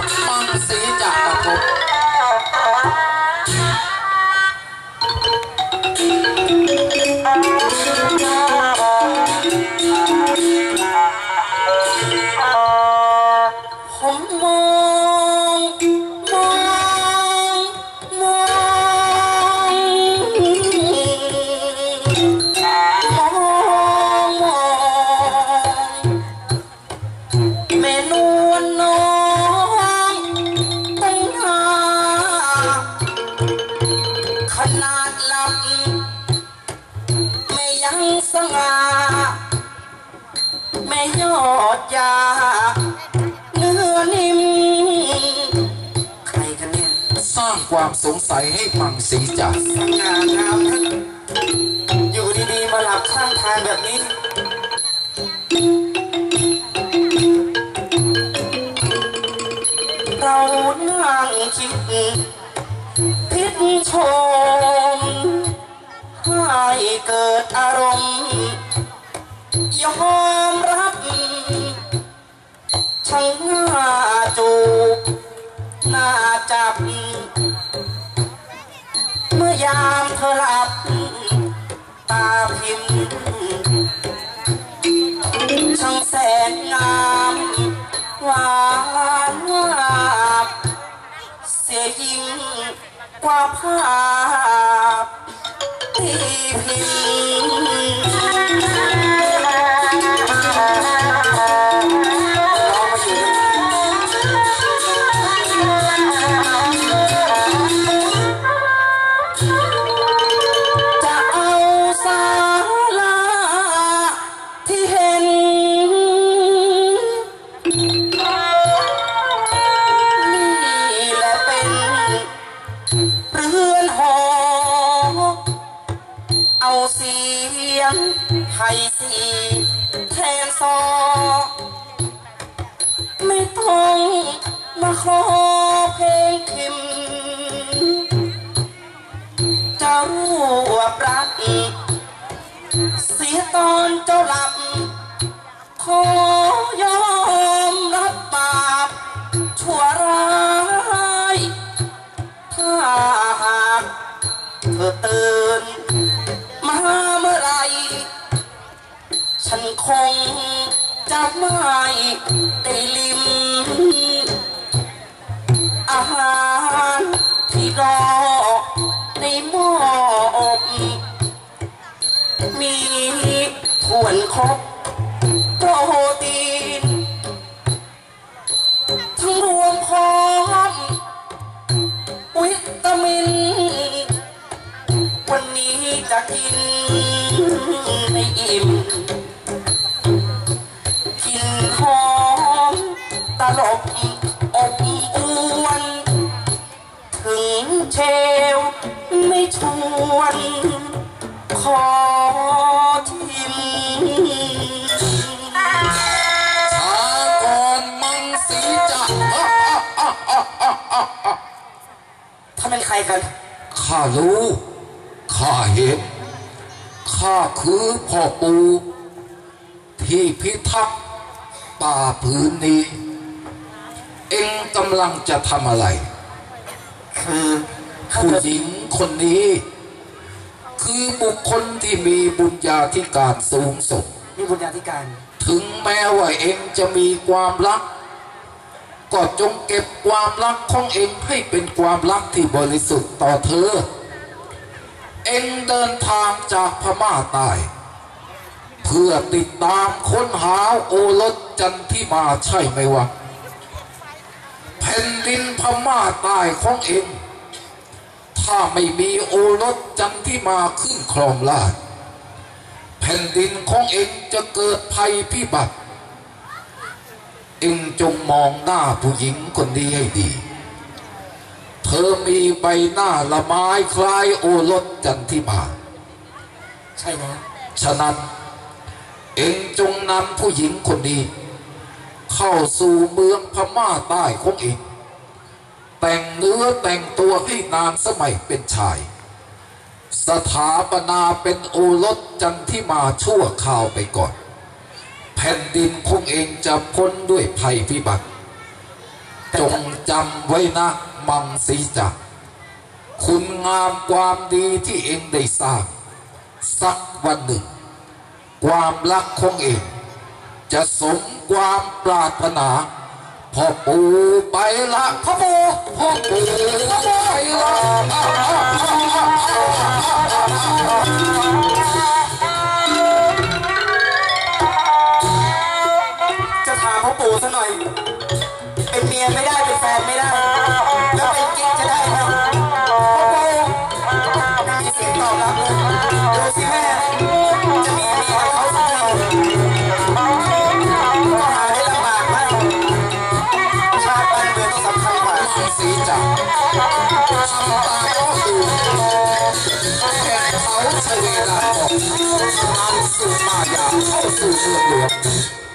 กับมังสีจักรภพผมมองมองมองมองมองแม่น แม่ยอดยาเนื้อนิ่ม ใครกันเนี่ยสร้างความสงสัยให้มังสีจักรสง่างามนอยู่ดีๆ มาหลับข้างทางแบบนี้ เรานั่งคิดพิษชมให้เกิดอารมณ์ ยอมรับช่างหน้าจูบหน้าจับ เมื่อยามเธอหลับ ตาพิมช่างแสนงามหวานวาบเสียยิ่งกว่าภาพที่พิม ทยสีแทนซอ ไม่ต้องมาขอเพลงคิม จะรู้ว่ารัก เสียตอนเจ้าหลับ ขอยอ งจะไม่ได้ลิม อาหารที่รอในหม้ออบมีถ่วนครบโปรตีน ทั้งรวมพร้อมวิตามิน วันนี้จะกินไม่อิ่ม เชลไม่ชวนขอทิมช้าก่อนมังสีจะอะอะอะอะอะถ้าเป็นใครกัน ข้ารู้ ข้าเห็น ข้าคือพ่อปูที่พิทักษ์ป่าพื้นนี้ เอ็งกำลังจะทำอะไร คือถ้าผู้เกิดหญิงคนนี้ คือบุคคลที่มีบุญญาธิการสูงสุดมีบุญญาธิการ ถึงแม้ว่าเองจะมีความรัก ก็จงเก็บความรักของเองให้เป็นความรักที่บริสุทธิ์ต่อเธอ เองเดินทางจากพม่าใต้เพื่อติดตามค้นหาโอรสจันทิมาใช่ไหมวะแผ่นดินพม่าใต้ของเอง ถ้าไม่มีโอรสจันทิมาขึ้นครองราชย์แผ่นดินของเองจะเกิดภัยพิบัติ เองจงมองหน้าผู้หญิงคนนี้ให้ดี เธอมีใบหน้าละไม้คล้ายโอรสจันทิมา ใช่แล้วฉะนั้น เองจงนำผู้หญิงคนนี้ เข้าสู่เมืองพม่าใต้ของเอง แต่งเนื้อแต่งตัวให้นางสมัยเป็นชาย สถาปนาเป็นโอรสจันทิมาชั่วคราวไปก่อน แผ่นดินของเองจะพ้นด้วยภัยพิบัติ จงจำไว้นะมังสีจักคุณงามความดีที่เองได้สร้างสักวันหนึ่ง ความรักของเอง จะสมความปรารถนา พ่อปู่ไปละพ่อปู่พ่อปู่ไปละ คัญกว่ามัง